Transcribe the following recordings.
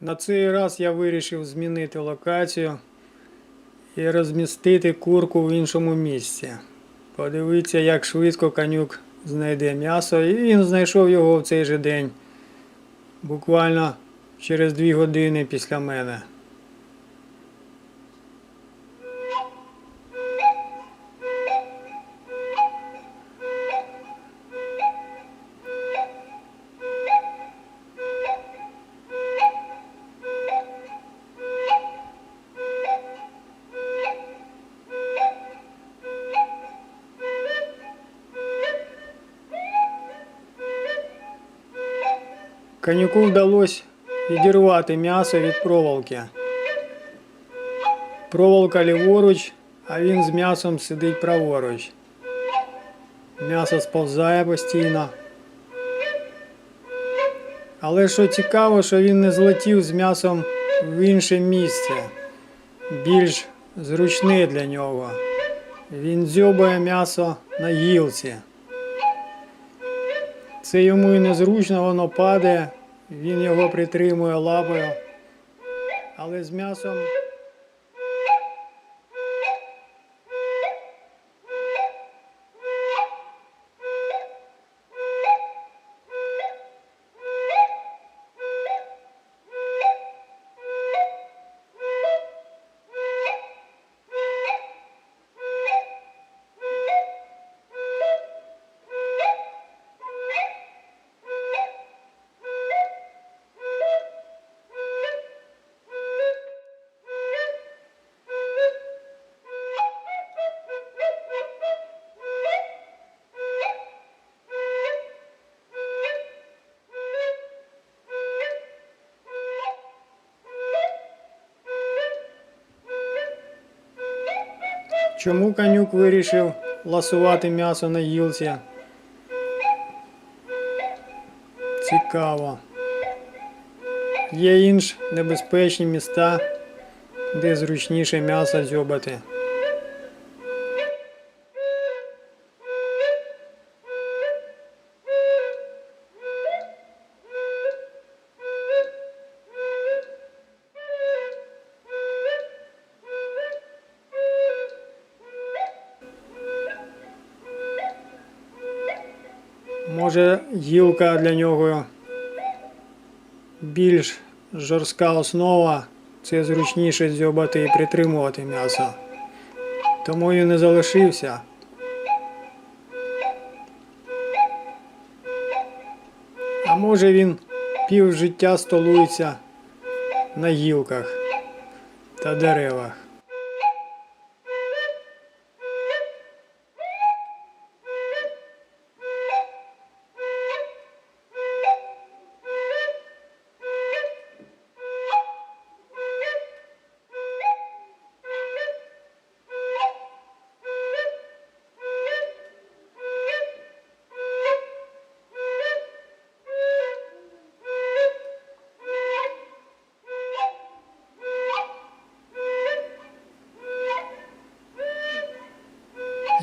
На цей раз я вирішив змінити локацію і розмістити курку в іншому місці. Подивіться, як швидко конюк знайде м'ясо, і він знайшов його в цей же день, буквально через дві години після мене. Конюку вдалося відірвати м'ясо від проволоки. Проволока ліворуч, а він з м'ясом сидить праворуч. М'ясо сповзає постійно. Але що цікаво, що він не злетів з м'ясом в інше місце, більш зручне для нього. Він дзьобає м'ясо на гілці. Це йому і незручно, воно падає, він його притримує лапою. Але з м'ясом. Чому конюк вирішив ласувати м'ясо на гілці? Цікаво. Є інші небезпечні міста, де зручніше м'ясо дзьобати. Може, гілка для нього більш жорстка основа, це зручніше дзьобати і притримувати м'ясо. Тому він не залишився. А може він пів життя столується на гілках та деревах.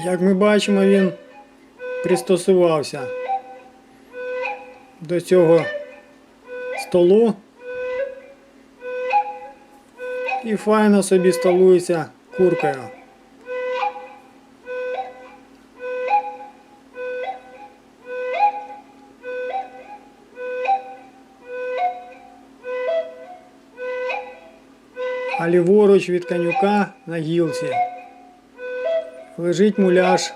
Як ми бачимо, він пристосувався до цього столу і файно собі столується куркою. А ліворуч від конюка на гілці лежить муляж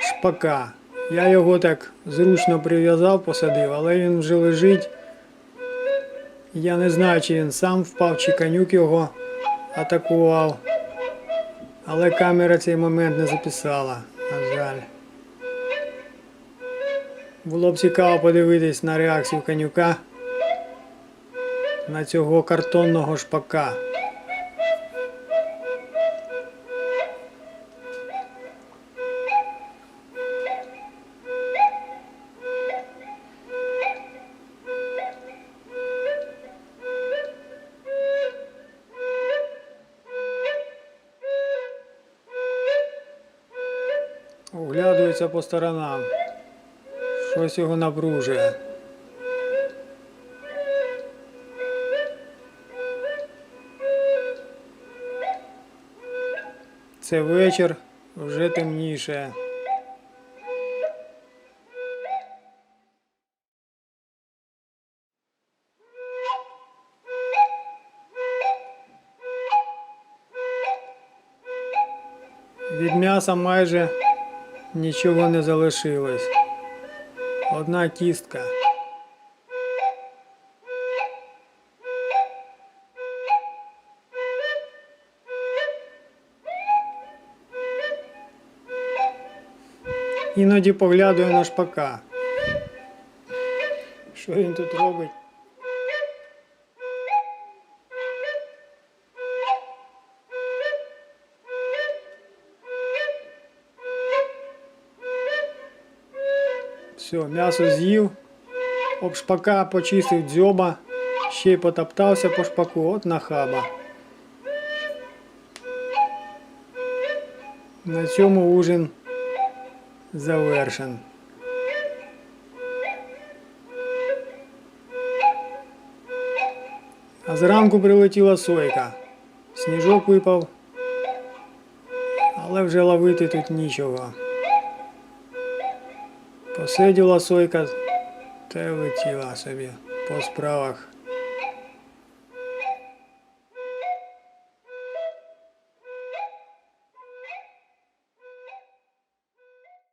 шпака. Я його так зручно прив'язав, посадив, але він вже лежить. Я не знаю, чи він сам впав, чи конюк його атакував. Але камера цей момент не записала, на жаль. Було б цікаво подивитись на реакцію конюка на цього картонного шпака. оглядується по сторонам. Щось його напружує. Це вечір вже темніше. Від м'яса майже нічого не залишилось. Одна кістка. Іноді поглядаю на шпака. Що він тут робить? Все, м'ясо з'їв, об шпака почистив дзьоба, ще й потоптався по шпаку, от нахаба. На цьому ужин завершен. А зранку прилетіла сойка. Сніжок випав, але вже ловити тут нічого. Посиділа сойка та летіла собі по справах.